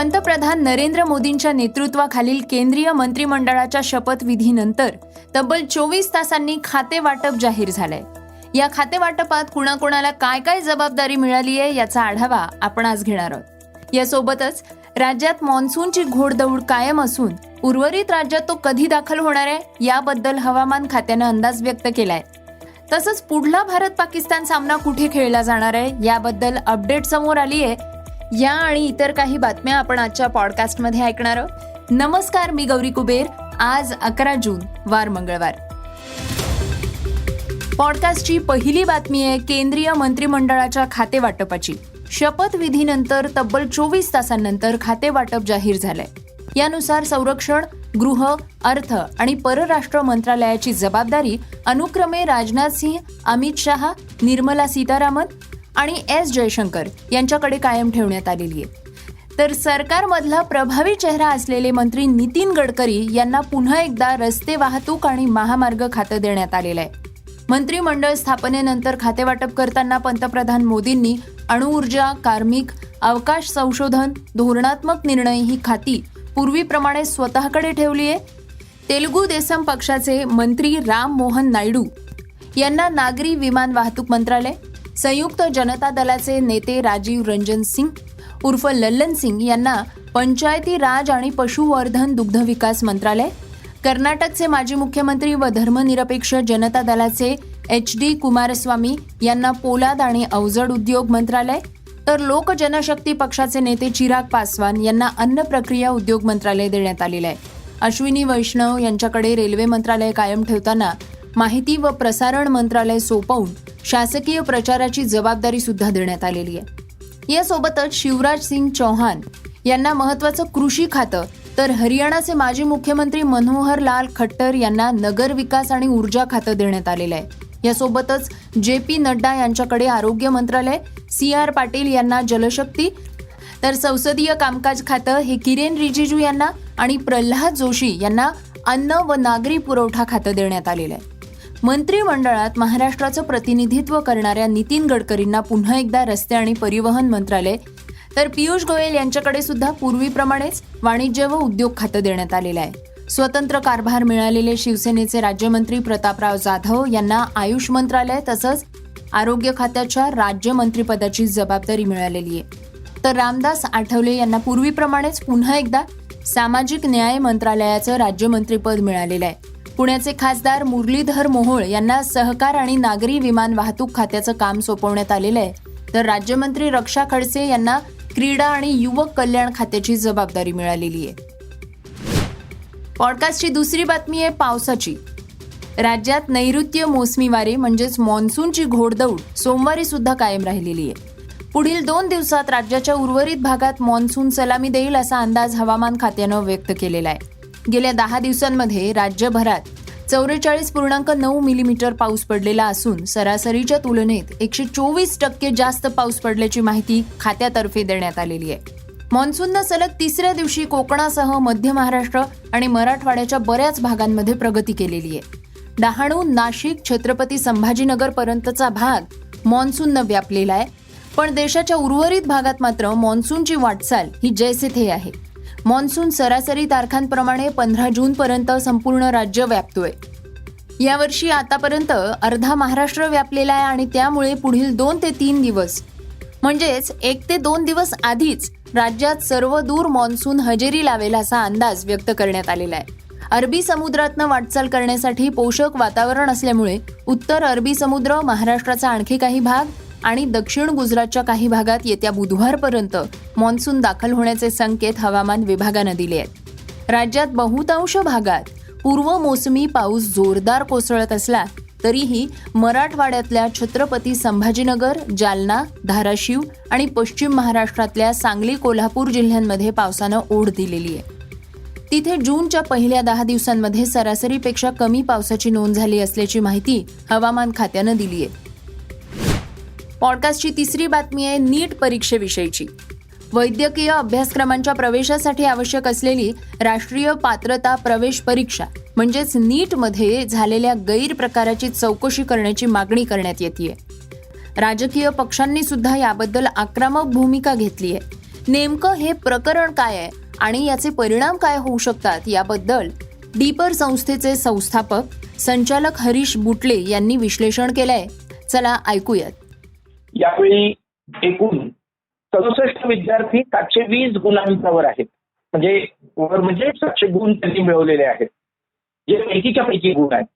पंतप्रधान नरेंद्र मोदींच्या नेतृत्वाखालील केंद्रीय मंत्रिमंडळाच्या शपथविधीनंतर तब्बल चोवीस तासांनी खाते वाटप जाहीर झालंय. या खाते वाटपात कुणाकुणाला काय काय जबाबदारी मिळाली आहे याचा आढावा आपण आज घेणार आहोत. यासोबतच राज्यात मान्सूनची घोडदौड कायम असून उर्वरित राज्यात तो कधी दाखल होणार आहे याबद्दल हवामान खात्यानं अंदाज व्यक्त केलाय. तसंच पुढला भारत पाकिस्तान सामना कुठे खेळला जाणार आहे याबद्दल अपडेट समोर आली आहे या आणि इतर काही बातम्या आपण आजच्या पॉडकास्टमध्ये ऐकणार आहोत. नमस्कार मी गौरी कुबेर. आज अकरा जून वार मंगळवार. पॉडकास्टची पहिली बातमी आहे केंद्रीय मंत्रिमंडळाच्या खाते वाटपाची. शपथविधीनंतर तब्बल चोवीस तासांनंतर खाते वाटप जाहीर झालंय. यानुसार संरक्षण गृह अर्थ आणि परराष्ट्र मंत्रालयाची जबाबदारी अनुक्रमे राजनाथ सिंह अमित शहा निर्मला सीतारामन आणि एस जयशंकर यांच्याकडे कायम ठेवण्यात आलेली आहे. तर सरकारमधला प्रभावी चेहरा असलेले मंत्री नितीन गडकरी यांना पुन्हा एकदा रस्ते वाहतूक आणि महामार्ग खातं देण्यात आलेलं आहे. मंत्रिमंडळ स्थापनेनंतर खातेवाटप करताना पंतप्रधान मोदींनी अणुऊर्जा कार्मिक अवकाश संशोधन धोरणात्मक निर्णय ही खाती पूर्वीप्रमाणे स्वतःकडे ठेवली आहे. तेलुगू देसम पक्षाचे मंत्री राम मोहन नायडू यांना नागरी विमान वाहतूक मंत्रालय संयुक्त जनता दलाचे नेते राजीव रंजन सिंग उर्फ लल्लन सिंग यांना पंचायती राज आणि पशुवर्धन दुग्धविकास मंत्रालय कर्नाटकचे माजी मुख्यमंत्री व धर्मनिरपेक्ष जनता दलाचे एच डी कुमारस्वामी यांना पोलाद आणि अवजड उद्योग मंत्रालय तर लोक जनशक्ती पक्षाचे नेते चिराग पासवान यांना अन्न प्रक्रिया उद्योग मंत्रालय देण्यात आलेलं आहे. अश्विनी वैष्णव यांच्याकडे रेल्वे मंत्रालय कायम ठेवताना माहिती व प्रसारण मंत्रालय सोपवून शासकीय प्रचाराची जबाबदारी सुद्धा देण्यात आलेली आहे. यासोबतच शिवराज सिंग चौहान यांना महत्वाचं कृषी खातं तर हरियाणाचे माजी मुख्यमंत्री मनोहर लाल खट्टर यांना नगर विकास आणि ऊर्जा खातं देण्यात आलेलं आहे. यासोबतच जे पी नड्डा यांच्याकडे आरोग्य मंत्रालय सी आर पाटील यांना जलशक्ती तर संसदीय कामकाज खातं हे किरेन रिजिजू यांना आणि प्रल्हाद जोशी यांना अन्न व नागरी पुरवठा खातं देण्यात आलेलं आहे. मंत्रिमंडळात महाराष्ट्राचं प्रतिनिधित्व करणाऱ्या नितीन गडकरींना पुन्हा एकदा रस्ते आणि परिवहन मंत्रालय. तर पियुष गोयल यांच्याकडे सुद्धा पूर्वीप्रमाणेच वाणिज्य व उद्योग खातं देण्यात आलेलं आहे. स्वतंत्र कारभार मिळालेले शिवसेनेचे राज्यमंत्री प्रतापराव जाधव यांना आयुष मंत्रालय तसंच आरोग्य खात्याच्या राज्यमंत्रीपदाची जबाबदारी मिळालेली आहे. तर रामदास आठवले यांना पूर्वीप्रमाणेच पुन्हा एकदा सामाजिक न्याय मंत्रालयाचं राज्यमंत्रीपद मिळालेलं आहे. पुण्याचे खासदार मुरलीधर मोहोळ यांना सहकार आणि नागरी विमान वाहतूक खात्याचं काम सोपवण्यात आलेलं आहे. तर राज्यमंत्री रक्षा खडसे यांना क्रीडा आणि युवक कल्याण खात्याची जबाबदारी मिळालेली आहे. पॉडकास्टची दुसरी बातमी आहे पावसाची. राज्यात नैऋत्य मोसमी वारे म्हणजेच मान्सूनची घोडदौड सोमवारी सुद्धा कायम राहिलेली आहे. पुढील दोन दिवसात राज्याच्या उर्वरित भागात मान्सून सलामी देईल असा अंदाज हवामान खात्यानं व्यक्त केलेला आहे. गेल्या दहा दिवसांमध्ये राज्यभरात चौवेचाळीस पूर्णांक नऊ मिलीमीटर पाऊस पडलेला असून सरासरीच्या तुलनेत एकशे चोवीस टक्के जास्त पाऊस पडल्याची माहिती खात्यातर्फे देण्यात आलेली आहे. मान्सूननं सलग तिसऱ्या दिवशी कोकणासह मध्य महाराष्ट्र आणि मराठवाड्याच्या बऱ्याच भागांमध्ये प्रगती केलेली आहे. डहाणू नाशिक छत्रपती संभाजीनगर पर्यंतचा भाग मान्सूननं व्यापलेला आहे. पण देशाच्या उर्वरित भागात मात्र मान्सूनची वाटचाल ही जैसे थे आहे. मान्सून सरासरी तारखांप्रमाणे पंधरा जूनपर्यंत संपूर्ण राज्य व्यापतोय. यावर्षी आतापर्यंत अर्धा महाराष्ट्र व्यापलेला आहे आणि त्यामुळे पुढील दोन ते तीन दिवस म्हणजेच एक ते दोन दिवस आधीच राज्यात सर्व दूर मान्सून हजेरी लावेल असा अंदाज व्यक्त करण्यात आलेला आहे. अरबी समुद्रातनं वाटचाल करण्यासाठी पोषक वातावरण असल्यामुळे उत्तर अरबी समुद्र महाराष्ट्राचा आणखी काही भाग आणि दक्षिण गुजरातच्या काही भागात येत्या बुधवारपर्यंत मान्सून दाखल होण्याचे संकेत हवामान विभागानं दिले आहेत. राज्यात बहुतांश भागात पूर्व मोसमी पाऊस जोरदार कोसळत असला तरीही मराठवाड्यातल्या छत्रपती संभाजीनगर जालना धाराशिव आणि पश्चिम महाराष्ट्रातल्या सांगली कोल्हापूर जिल्ह्यांमध्ये पावसानं ओढ दिलेली आहे. तिथे जूनच्या पहिल्या दहा दिवसांमध्ये सरासरीपेक्षा कमी पावसाची नोंद झाली असल्याची माहिती हवामान खात्यानं दिली आहे. पॉडकास्टची तिसरी बातमी आहे नीट परीक्षेविषयीची. वैद्यकीय अभ्यासक्रमांच्या प्रवेशासाठी आवश्यक असलेली राष्ट्रीय पात्रता प्रवेश परीक्षा म्हणजेच नीटमध्ये झालेल्या गैरप्रकाराची चौकशी करण्याची मागणी करण्यात येते राजकीय पक्षांनी सुद्धा याबद्दल आक्रमक भूमिका घेतली आहे नेमकं हे प्रकरण काय आहे आणि याचे परिणाम काय होऊ शकतात याबद्दल डीपर संस्थेचे संस्थापक संचालक हरीश बुटले यांनी विश्लेषण केलंय. चला ऐकूयात. यावेळी एकूण सदुसष्ट विद्यार्थी सातशे वीस गुणांच्यावर आहेत. म्हणजे वर म्हणजे सातशे गुण त्यांनी मिळवलेले आहेत. जे पैकीच्या पैकी गुण आहेत.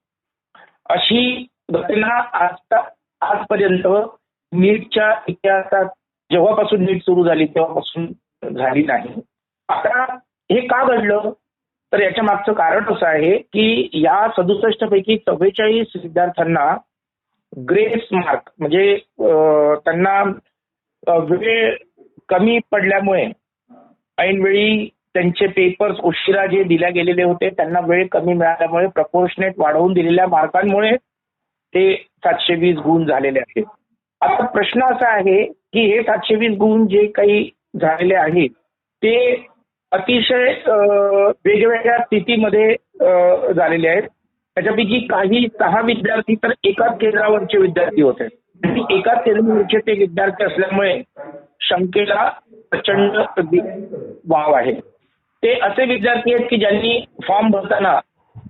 अशी घटना आता आजपर्यंत नीटच्या इतिहासात जेव्हापासून नीट सुरू झाली तेव्हापासून झाली नाही. आता हे का घडलं? तर याच्या मागचं कारण असं आहे की या सदुसष्ट पैकी चव्वेचाळीस विद्यार्थ्यांना ग्रेस मार्क म्हणजे त्यांना वेळ कमी पडल्यामुळे ऐनवेळी त्यांचे पेपर्स उशिरा जे दिल्या गेलेले होते त्यांना वेळ कमी मिळाल्यामुळे प्रपोर्शनेट वाढवून दिलेल्या मार्कांमुळे ते सातशे वीस गुण झालेले आहेत. आता प्रश्न असा आहे की हे सातशे वीस गुण जे काही झालेले आहेत ते अतिशय वेगवेगळ्या स्थितीमध्ये झालेले आहेत. त्याच्यापैकी काही सहा विद्यार्थी तर एकाच केंद्रावरचे विद्यार्थी होते. आणि एकाच केंद्रावरचे ते विद्यार्थी असल्यामुळे शंकेला प्रचंड वाव आहे. ते असे विद्यार्थी आहेत की ज्यांनी फॉर्म भरताना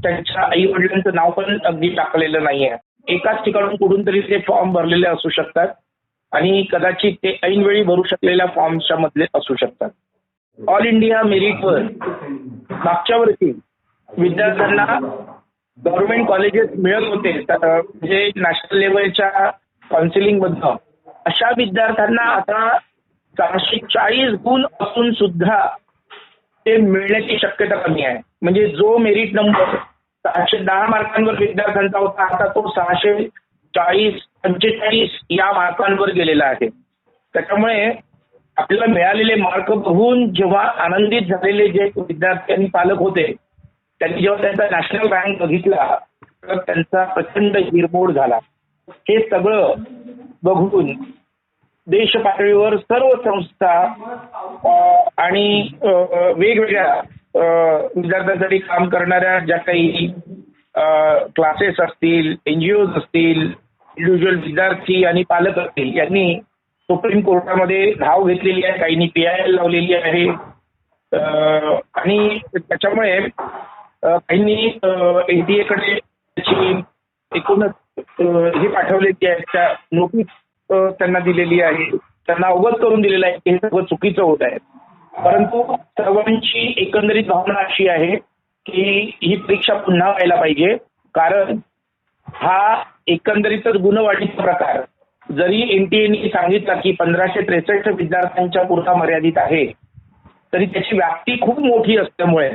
त्यांच्या आई वडिलांचं नाव पण अगदी टाकलेलं नाहीये. एकाच ठिकाणून कुठून तरी ते फॉर्म भरलेले असू शकतात आणि कदाचित ते ऐनवेळी भरू शकलेल्या फॉर्मच्या मधले असू शकतात. ऑल इंडिया मेरिटवर मागच्या वर्षी विद्यार्थ्यांना गव्हर्नमेंट कॉलेजेस मिळत होते तर म्हणजे नॅशनल लेवलच्या काउन्सिलिंग मधनं. अशा विद्यार्थ्यांना आता सहाशे चाळीस गुण असून सुद्धा ते मिळण्याची शक्यता कमी आहे. म्हणजे जो मेरिट नंबर सहाशे दहा मार्कांवर विद्यार्थ्यांचा होता आता तो सहाशे चाळीस पंचेचाळीस या मार्कांवर गेलेला आहे. त्याच्यामुळे आपल्याला मिळालेले मार्क बघून जेव्हा आनंदित झालेले जे विद्यार्थी आणि पालक होते त्यांनी जेव्हा त्यांचा नॅशनल बँक बघितला तर त्यांचा प्रचंड हिरमोड झाला. हे सगळं बघून देश पातळीवर सर्व संस्था आणि वेगवेगळ्या विद्यार्थ्यांसाठी काम करणाऱ्या ज्या काही क्लासेस असतील एनजीओ असतील इंडिव्हिज्युअल विद्यार्थी आणि पालक असतील यांनी सुप्रीम कोर्टामध्ये धाव घेतलेली आहे. काहींनी पी आय एल लावलेली आहे. आणि त्याच्यामुळे काहींनी एनटीए कडे एकूणच हे पाठवलेली आहे त्या नोटीस त्यांना दिलेली आहे. त्यांना अवगत करून दिलेलं आहे की हे सगळं चुकीचं होत आहे. परंतु सर्वांची एकंदरीत भावना अशी आहे की ही परीक्षा पुन्हा व्हायला पाहिजे. कारण हा एकंदरीतच गुणवाढीचा प्रकार. जरी एनटीएने सांगितलं की पंधराशे त्रेसष्ट विद्यार्थ्यांच्या पुरता मर्यादित आहे तरी त्याची व्याप्ती खूप मोठी असल्यामुळे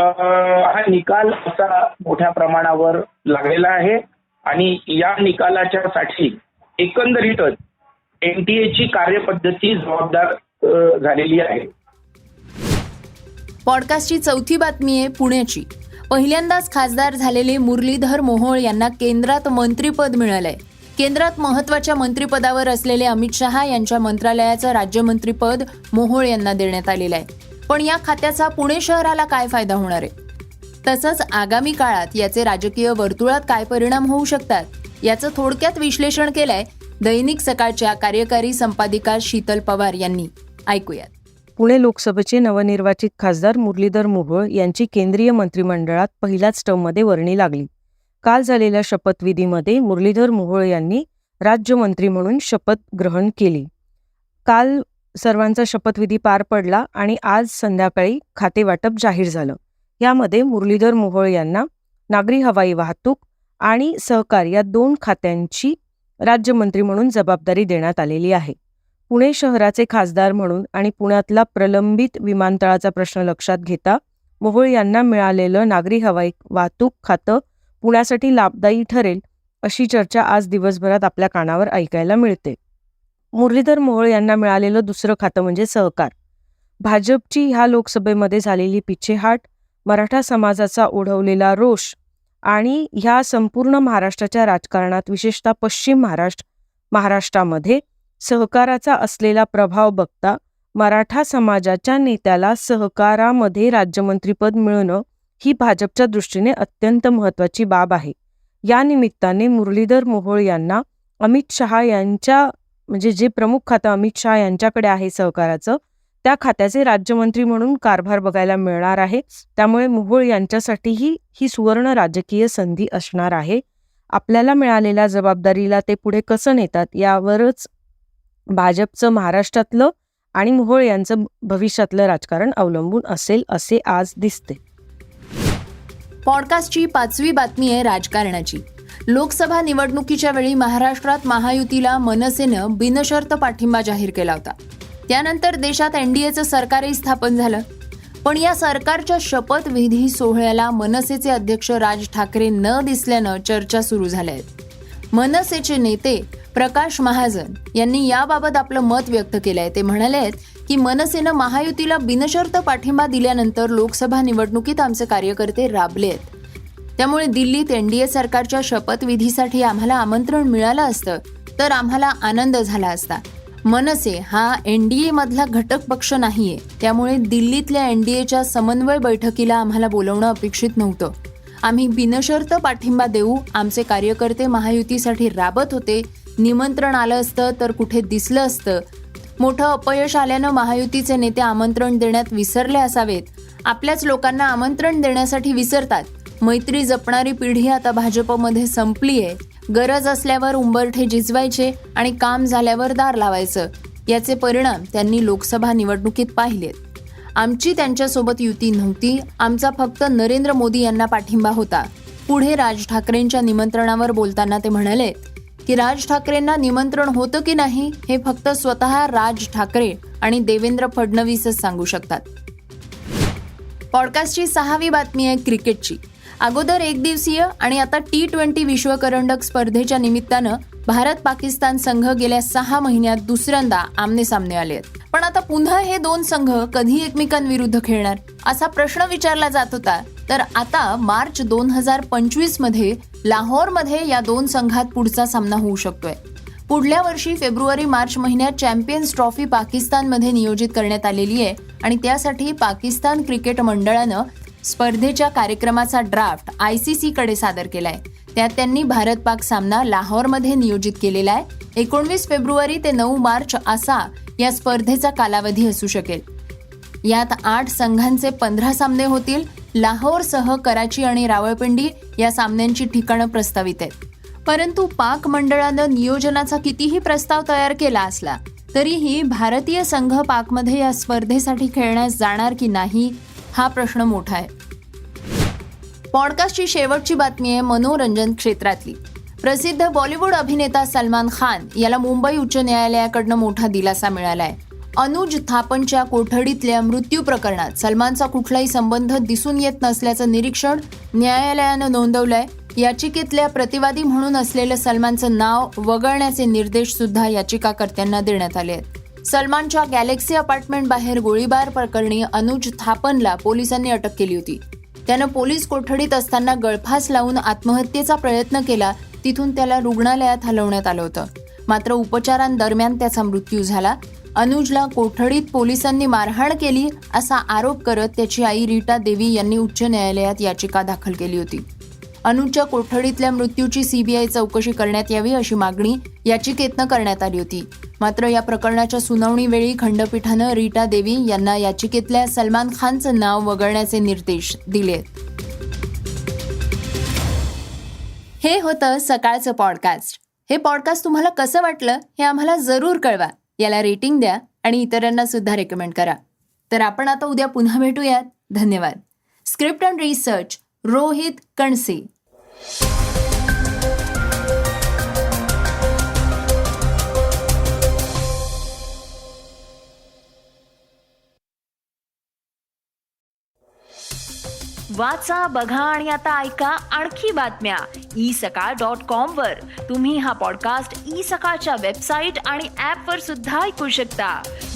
हा निकाल असा मोठ्या प्रमाणावर लागलेला आहे आणि या निकालाच्या साठी एकंदरीतच एनटीएची कार्यपद्धती जबाबदार झालेली आहे. पॉडकास्टची चौथी बातमी आहे पुण्याची. पहिल्यांदाच खासदार झालेले मुरलीधर मोहोळ यांना केंद्रात मंत्रीपद मिळालंय. केंद्रात महत्त्वाच्या मंत्रिपदावर असलेले अमित शहा यांच्या मंत्रालयाचं राज्यमंत्रीपद मोहोळ यांना देण्यात आलेलं आहे. पण या खात्याचा पुणे शहराला काय फायदा होणार आहे? तसंच आगामी काळात याचे राजकीय वर्तुळात काय परिणाम होऊ शकतात? याचं थोडक्यात विश्लेषण केलंय दैनिक सकाळच्या कार्यकारी संपादिका शीतल पवार यांनी. ऐकूयात. पुणे लोकसभेचे नवनिर्वाचित खासदार मुरलीधर मोहोळ यांची केंद्रीय मंत्रिमंडळात पहिल्याच टर्ममध्ये वर्णी लागली. काल झालेल्या शपथविधीमध्ये मुरलीधर मोहोळ यांनी राज्यमंत्री म्हणून शपथ ग्रहण केली. काल सर्वांचा शपथविधी पार पडला आणि आज संध्याकाळी खातेवाटप जाहीर झालं. यामध्ये मुरलीधर मोहोळ यांना नागरी हवाई वाहतूक आणि सहकार या दोन खात्यांची राज्यमंत्री म्हणून जबाबदारी देण्यात आलेली आहे. पुणे शहराचे खासदार म्हणून आणि पुण्यातला प्रलंबित विमानतळाचा प्रश्न लक्षात घेता मोहोळ यांना मिळालेलं नागरी हवाई वाहतूक खातं पुण्यासाठी लाभदायी ठरेल अशी चर्चा आज दिवसभरात आपल्या कानावर ऐकायला मिळते. मुरलीधर मोहोळ यांना मिळालेलं दुसरं खातं म्हणजे सहकार. भाजपची ह्या लोकसभेमध्ये झालेली पिछेहाट मराठा समाजाचा ओढवलेला रोष आणि ह्या संपूर्ण महाराष्ट्राच्या राजकारणात विशेषतः पश्चिम महाराष्ट्र महाराष्ट्रामध्ये सहकाराचा असलेला प्रभाव बघता मराठा समाजाच्या नेत्याला सहकारामध्ये राज्यमंत्रीपद मिळणं ही भाजपच्या दृष्टीने अत्यंत महत्वाची बाब आहे. या निमित्ताने मुरलीधर मोहोळ यांना अमित शहा यांच्या म्हणजे जे प्रमुख खातं अमित शहा यांच्याकडे आहे सहकाराचं त्या खात्याचे राज्यमंत्री म्हणून कारभार बघायला मिळणार आहे. त्यामुळे मुघोळ यांच्यासाठीही ही सुवर्ण राजकीय संधी असणार आहे. आपल्याला मिळालेल्या जबाबदारीला ते पुढे कसं नेतात यावरच भाजपचं महाराष्ट्रातलं आणि मुघोळ यांचं भविष्यातलं राजकारण अवलंबून असेल असे आज दिसते. पॉडकास्टची पाचवी बातमी आहे राजकारणाची. लोकसभा निवडणुकीच्या वेळी महाराष्ट्रात महायुतीला मनसेनं बिनशर्त पाठिंबा जाहीर केला होता. त्यानंतर देशात एनडीएचं सरकारही स्थापन झालं. पण या सरकारच्या शपथविधी सोहळ्याला मनसेचे अध्यक्ष राज ठाकरे न दिसल्यानं चर्चा सुरू झाल्या आहेत. मनसेचे नेते प्रकाश महाजन यांनी याबाबत आपलं मत व्यक्त केलं आहे. ते म्हणाले आहेत की मनसेनं महायुतीला बिनशर्त पाठिंबा दिल्यानंतर लोकसभा निवडणुकीत आमचे कार्यकर्ते राबले आहेत. त्यामुळे दिल्लीत एनडीए सरकारच्या शपथविधीसाठी आम्हाला आमंत्रण मिळालं असतं तर आम्हाला आनंद झाला असता. मनसे हा एनडीए मधला घटक पक्ष नाहीये त्यामुळे दिल्लीतल्या एनडीएच्या समन्वय बैठकीला आम्हाला बोलवणं अपेक्षित नव्हतं. आम्ही बिनशर्त पाठिंबा देऊ आमचे कार्यकर्ते महायुतीसाठी राबत होते निमंत्रण आलं असतं तर कुठे दिसलं असतं. मोठं अपयश आल्यानं महायुतीचे नेते आमंत्रण देण्यात विसरले असावेत. आपल्याच लोकांना आमंत्रण देण्यासाठी विसरतात. मैत्री जपणारी पिढी आता भाजपमध्ये संपली आहे गरज असल्यावर उंबरठे झिजवायचे आणि काम झाल्यावर दार लावायचं. याचे परिणाम त्यांनी लोकसभा निवडणुकीत पाहिलेत. आमची त्यांच्यासोबत युती नव्हती. आमचा फक्त नरेंद्र मोदी यांना पाठिंबा होता. पुढे राज ठाकरेंच्या निमंत्रणावर बोलताना ते म्हणाले की राज ठाकरेंना निमंत्रण होतं की नाही हे फक्त स्वतः राज ठाकरे आणि देवेंद्र फडणवीसच सांगू शकतात. पॉडकास्टची सहावी बातमी आहे क्रिकेटची. अगोदर एक दिवसीय आणि आता टी ट्वेंटी विश्वकरंडक स्पर्धेच्या निमित्तानं भारत पाकिस्तान संघ गेल्या सहा महिन्यात दुसऱ्यांदा आमने सामने आले आहेत. पण आता पुन्हा हे दोन संघ कधी एकमेकांविरुद्ध खेळणार असा प्रश्न विचारला जात होता. तर आता मार्च दोन हजार पंचवीसमध्ये लाहोरमध्ये या दोन संघात पुढचा सामना होऊ शकतोय. पुढल्या वर्षी फेब्रुवारी मार्च महिन्यात चॅम्पियन्स ट्रॉफी पाकिस्तानमध्ये नियोजित करण्यात आलेली आहे आणि त्यासाठी पाकिस्तान क्रिकेट मंडळानं स्पर्धेच्या कार्यक्रमाचा ड्राफ्ट आय सी सी कडे सादर केलाय. त्यात त्यांनी भारत पाक सामना लाहोरमध्ये नियोजित केलेला आहे. एकोणवीस फेब्रुवारी ते नऊ मार्च असा या स्पर्धेचा कालावधी असू शकेल. यात आठ संघांचे पंधरा सामने होतील. लाहोरसह कराची आणि रावळपिंडी या सामन्यांची ठिकाणं प्रस्तावित आहेत. परंतु पाक मंडळानं नियोजनाचा कितीही प्रस्ताव तयार केला असला तरीही भारतीय संघ पाकमध्ये या स्पर्धेसाठी खेळण्यास जाणार की नाही हा प्रश्न मोठा आहे. पॉडकास्टची शेवटची बातमी आहे मनोरंजन क्षेत्रातली. प्रसिद्ध बॉलिवूड अभिनेता सलमान खान याला मुंबई उच्च न्यायालयाकडनं मोठा दिलासा मिळालाय. अनुज थापनच्या कोठडीतल्या मृत्यू प्रकरणात सलमानचा कुठलाही संबंध दिसून येत नसल्याचं निरीक्षण न्यायालयानं नोंदवलंय. याचिकेतल्या प्रतिवादी म्हणून असलेलं सलमानचं नाव वगळण्याचे निर्देश सुद्धा याचिकाकर्त्यांना देण्यात आले आहेत. सलमानच्या गॅलेक्सी अपार्टमेंट बाहेर गोळीबार प्रकरणी अनुज थापनला पोलिसांनी अटक केली होती. त्यानं पोलीस कोठडीत असताना गळफास लावून आत्महत्येचा प्रयत्न केला तिथून त्याला रुग्णालयात हलवण्यात आलं होतं. मात्र उपचारांदरम्यान त्याचा मृत्यू झाला. अनुजला कोठडीत पोलिसांनी मारहाण केली असा आरोप करत त्याची आई रीटा देवी यांनी उच्च न्यायालयात याचिका दाखल केली होती. अनुजच्या कोठडीतल्या मृत्यूची सीबीआय चौकशी करण्यात यावी अशी मागणी याचिकेतनं करण्यात आली होती. मात्र या प्रकरणाच्या सुनावणीवेळी खंडपीठानं रीटा देवी यांना याचिकेतल्या सलमान खानचं नाव वगळण्याचे निर्देश दिले. हे होतं सकाळचं पॉडकास्ट. हे पॉडकास्ट तुम्हाला कसं वाटलं हे आम्हाला जरूर कळवा. याला रेटिंग द्या आणि इतरांना सुद्धा रेकमेंड करा. तर आपण आता उद्या पुन्हा भेटूयात. धन्यवाद. Script and research Rohit Kanse. वाचा बघा आणि आता ऐका आणखी बातम्या. ई सकाळ डॉट कॉम वर. तुम्ही हा पॉडकास्ट ई सकाळच्या वेबसाईट आणि ऍप वर सुद्धा ऐकू शकता.